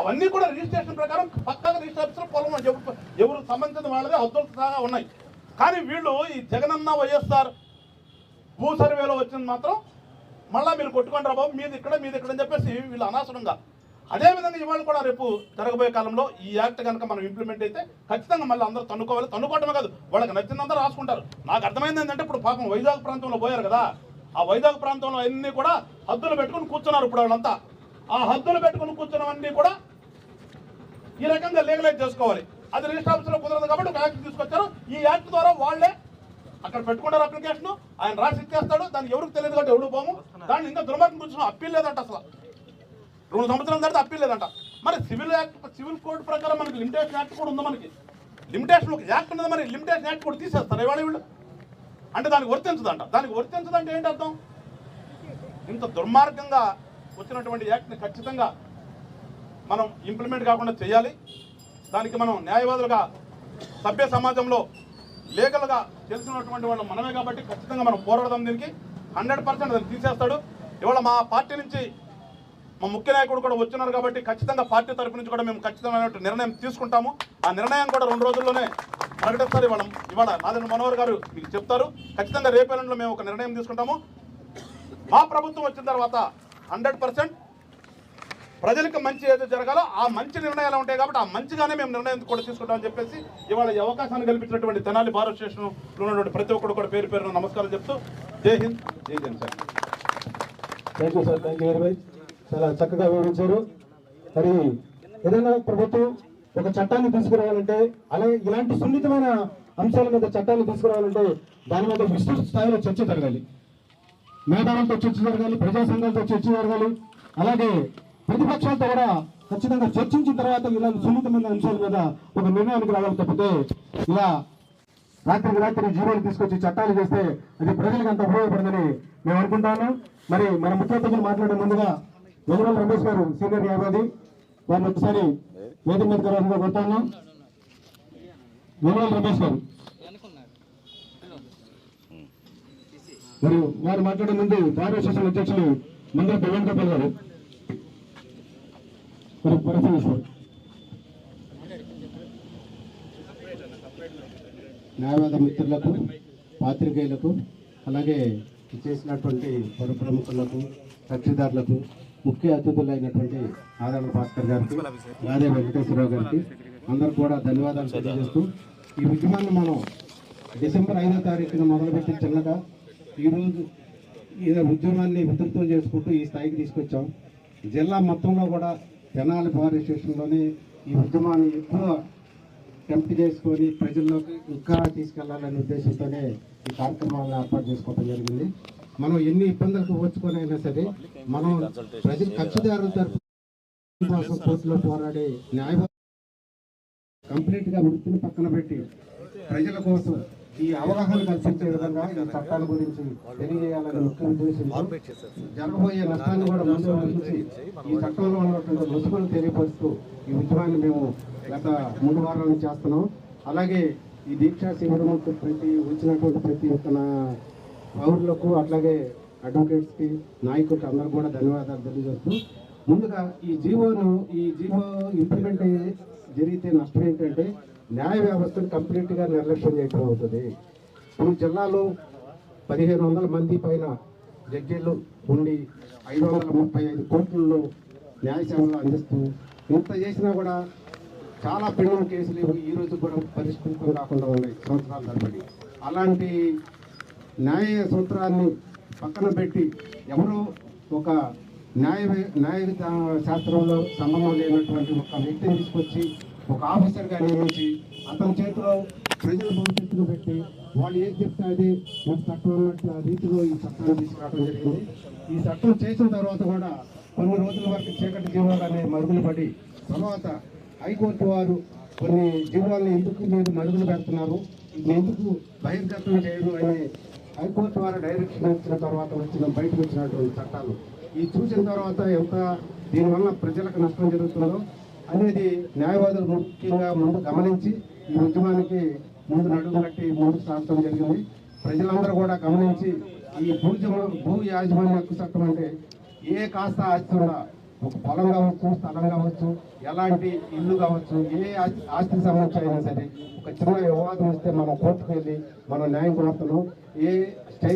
అవన్నీ కూడా రిజిస్ట్రేషన్ ప్రకారం పక్కాగా రిజిస్ట్రేషన్ పొలం ఎవరు ఎవరు సంబంధించిన వాళ్ళదే హద్దులు సహా ఉన్నాయి. కానీ వీళ్ళు ఈ జగనన్న వైఎస్ఆర్ భూ సర్వేలో వచ్చింది మాత్రం మళ్ళీ మీరు కొట్టుకొని రా బాబు మీది ఇక్కడ మీది ఇక్కడ అని చెప్పేసి వీళ్ళు అనవసరంగా అదేవిధంగా ఇవాళ కూడా రేపు జరగబోయే కాలంలో ఈ యాక్ట్ కనుక మనం ఇంప్లిమెంట్ అయితే ఖచ్చితంగా మళ్ళీ అందరూ తన్నుకోవాలి. తన్నుకోవటమే కాదు వాళ్ళకి నచ్చిందంతా రాసుకుంటారు. నాకు అర్థమైంది ఏంటంటే ఇప్పుడు పాపం వైజాగ్ ప్రాంతంలో పోయారు కదా. ఆ వైజాగ్ ప్రాంతంలో అన్నీ కూడా హద్దులు పెట్టుకుని కూర్చున్నారు ఇప్పుడు వాళ్ళంతా. ఆ హద్దులు పెట్టుకుని కూర్చున్నవన్నీ కూడా ఈ రకంగా లీగలైజ్ చేసుకోవాలి. అది రిజిస్టర్ ఆఫీసులో కుదరదు కాబట్టి ఒక యాక్ట్ తీసుకొచ్చారు. ఈ యాక్ట్ ద్వారా వాళ్ళే అక్కడ పెట్టుకుంటారు అప్లికేషన్ ఆయన రాసి ఇచ్చేస్తాడు. దానికి ఎవరికి తెలియదు కాబట్టి ఎవడు పోము? దాన్ని ఇంకా దుర్మార్గం కూర్చున్నాం అప్పీల్ లేదంట అసలు. రెండు సంవత్సరాల తర్వాత అప్పీల్ లేదంట. మరి సివిల్ యాక్ట్ సివిల్ కోడ్ ప్రకారం మనకి లిమిటేషన్ యాక్ట్ కూడా ఉంది మనకి. లిమిటేషన్ ఒక యాక్ట్ ఉన్నది మరి లిమిటేషన్ యాక్ట్ కూడా తీసేస్తారు. ఇవాళ వీళ్ళు? అంటే దానికి వర్తించదంట. దానికి వర్తించదంటే ఏంటి అర్థం? ఇంత దుర్మార్గంగా వచ్చినటువంటి యాక్ట్ని ఖచ్చితంగా మనం ఇంప్లిమెంట్ కాకుండా చేయాలి. దానికి మనం న్యాయవాదులుగా సభ్య సమాజంలో లీగల్గా తెలిసినటువంటి వాళ్ళు మనమే కాబట్టి ఖచ్చితంగా మనం పోరాడదాం దీనికి. హండ్రెడ్ పర్సెంట్ దాన్ని తీసేస్తాడు. ఇవాళ మా పార్టీ నుంచి మా ముఖ్య నాయకుడు కూడా వచ్చినారు కాబట్టి ఖచ్చితంగా పార్టీ తరపు నుంచి కూడా మేము ఖచ్చితమైన నిర్ణయం తీసుకుంటాము. ఆ నిర్ణయం కూడా రెండు రోజుల్లోనే ప్రకటిస్తారు. ఇవాళ ఇవాళ నాదెండ్ల మనోహర్ గారు మీకు చెప్తారు. ఖచ్చితంగా రేపేళ్ళలో మేము ఒక నిర్ణయం తీసుకుంటాము. మా ప్రభుత్వం వచ్చిన తర్వాత హండ్రెడ్ పర్సెంట్ ప్రజలకు మంచి ఏదో జరగాలో ఆ మంచి నిర్ణయాలు ఉంటాయి కాబట్టి ఆ మంచిగానే మేము నిర్ణయం కూడా తీసుకుంటామని చెప్పేసి ఇవాళ ఈ అవకాశాన్ని కల్పించినటువంటి తెనాలి భారత స్టేషన్లో ఉన్నటువంటి ప్రతి ఒక్కరు కూడా పేరు పేరు నమస్కారం చెప్తూ జై హింద్ జై Jan sir thank you sir thank you very much చాలా చక్కగా వివరించారు. మరి ఏదైనా ప్రభుత్వం ఒక చట్టాన్ని తీసుకురావాలంటే అలాగే ఇలాంటి సున్నితమైన అంశాల మీద చట్టాన్ని తీసుకురావాలంటే దాని మీద విస్తృత స్థాయిలో చర్చ జరగాలి. మేధావులతో చర్చ జరగాలి ప్రజా సంఘాలతో చర్చ జరగాలి. అలాగే ప్రతిపక్షాలతో కూడా ఖచ్చితంగా చర్చించిన తర్వాత ఇలాంటి సున్నితమైన అంశాల మీద ఒక నిర్ణయానికి రావాలి తప్పితే ఇలా రాత్రికి రాత్రి జీవోలు తీసుకొచ్చి చట్టాలు చేస్తే అది ప్రజలకు అంత ఉపయోగపడదని మేము అనుకుంటాను మరి మన ముఖ్య అతిథులు మాట్లాడే ముందుగా వెలువల రమేష్ గారు సీనియర్ న్యాయవాది వారిని ఒకసారి వేదిక మీద కొడతాను వెలువల రమేష్ గారు. మరి వారు మాట్లాడే ముందు భారత అసోసియేషన్ అధ్యక్షులు మందర గోపాల్ గారు. మరి పరిశీలిస్తారు న్యాయవాద మిత్రులకు పాత్రికేయులకు అలాగే చేసినటువంటి పౌర ప్రముఖులకు కక్షిదారులకు ముఖ్య అతిథులైనటువంటి ఆదరణ భాస్కర్ గారికి గాదే వెంకటేశ్వరరావు గారికి అందరు కూడా ధన్యవాదాలు తెలియజేస్తూ ఈ ఉద్యమాన్ని మనం డిసెంబర్ ఐదో తారీఖున మొదలుపెట్టి చిన్నగా ఈరోజు ఈయన ఉద్యమాన్ని ఉధృతం చేసుకుంటూ ఈ స్థాయికి తీసుకొచ్చాం. జిల్లా మొత్తంలో కూడా తెనాలి పవర్ స్టేషన్లోనే ఈ ఉద్యమాన్ని ఎక్కువ టెంప్ట్ చేసుకొని ప్రజల్లోకి ఇంకా తీసుకెళ్ళాలనే ఉద్దేశంతోనే ఈ కార్యక్రమాలను ఏర్పాటు చేసుకోవడం జరిగింది. మనం ఎన్ని ఇబ్బందులకు వచ్చుకొని అయినా సరే మనం ప్రజలు ఖర్చుదారుల తరఫు కోసం కోర్టులో పోరాడే న్యాయ కంప్లీట్గా వృత్తిని పక్కన పెట్టి ప్రజల కోసం ఈ అవగాహన కల్పించే విధంగా ఈ చట్టాల గురించి తెలియజేయాలనే ముఖ్య ఉద్దేశంతో జరగబోయే నష్టాన్ని కూడా ముందు ఊహించి ఈ చట్టంలో ఉన్నటువంటి ముసుగులు తెలియపరుస్తూ ఈ ఉద్యమాన్ని మేము గత మూడు వారాల నుంచి చేస్తున్నాం. అలాగే ఈ దీక్షా శిబిరంకు ప్రతి వచ్చినటువంటి ప్రతి ఒక్క పౌరులకు అట్లాగే అడ్వకేట్స్కి నాయకులకు అందరూ కూడా ధన్యవాదాలు తెలియజేస్తూ ముందుగా ఈ జీవోను ఈ జీవో ఇంప్లిమెంట్ అయ్యి జరిగితే నష్టం ఏంటంటే న్యాయ వ్యవస్థను కంప్లీట్గా నిర్లక్ష్యం చేయడం అవుతుంది. ఇప్పుడు జిల్లాలో పదిహేను వందల మంది పైన జడ్జీలు ఉండి ఐదు వందల ముప్పై ఐదు కోట్లలో న్యాయ సేవలు అందిస్తూ ఇంత చేసినా కూడా చాలా పెండింగ్ కేసులు ఇవి ఈ రోజు కూడా పరిష్కృతం కాకుండా ఉన్నాయి సంవత్సరాల తరబడి. అలాంటి న్యాయ సూత్రాన్ని పక్కన పెట్టి ఎవరో ఒక న్యాయ న్యాయ శాస్త్రంలో సంబంధం లేనటువంటి ఒక వ్యక్తిని తీసుకొచ్చి ఒక ఆఫీసర్గా నియమించి అతని చేతిలో ప్రజల భవిష్యత్తును పెట్టి వాళ్ళు ఏం చెప్తే అది మీకు చట్టం ఆ రీతిలో ఈ చట్టాన్ని తీసుకురావడం జరిగింది. ఈ చట్టం చేసిన తర్వాత కూడా కొన్ని రోజుల వరకు చీకటి జీవాలు అనే మరుగులు పడి తర్వాత హైకోర్టు వారు కొన్ని జీవాలను ఎందుకు మీరు మరుగులు పెడుతున్నారు? ఎందుకు బహిర్గతం చేయరు అని హైకోర్టు వారు డైరెక్షన్ ఇచ్చిన తర్వాత వచ్చిన బయటకు వచ్చినటువంటి చట్టాలు. ఈ చూసిన తర్వాత ఎంత దీనివల్ల ప్రజలకు నష్టం జరుగుతుందో అనేది న్యాయవాదులు ముఖ్యంగా ముందు గమనించి ఈ ఉద్యమానికి ముందు నడుము కట్టి ముందుకు సాగటం జరిగింది. ప్రజలందరూ కూడా గమనించి ఈ భూజమ భూ యాజమాన్య హక్కు చట్టం అంటే ఏ కాస్త ఆస్తి ఉన్నా ఒక పొలం కావచ్చు స్థలం కావచ్చు ఎలాంటి ఇల్లు కావచ్చు ఏ ఆస్తి- ఆస్తికి సంబంధించి అయినా సరే ఒక చిన్న వివాదం వస్తే మనం కోర్టుకు వెళ్ళి మనం న్యాయం కోరుతున్నాం ఏ స్టే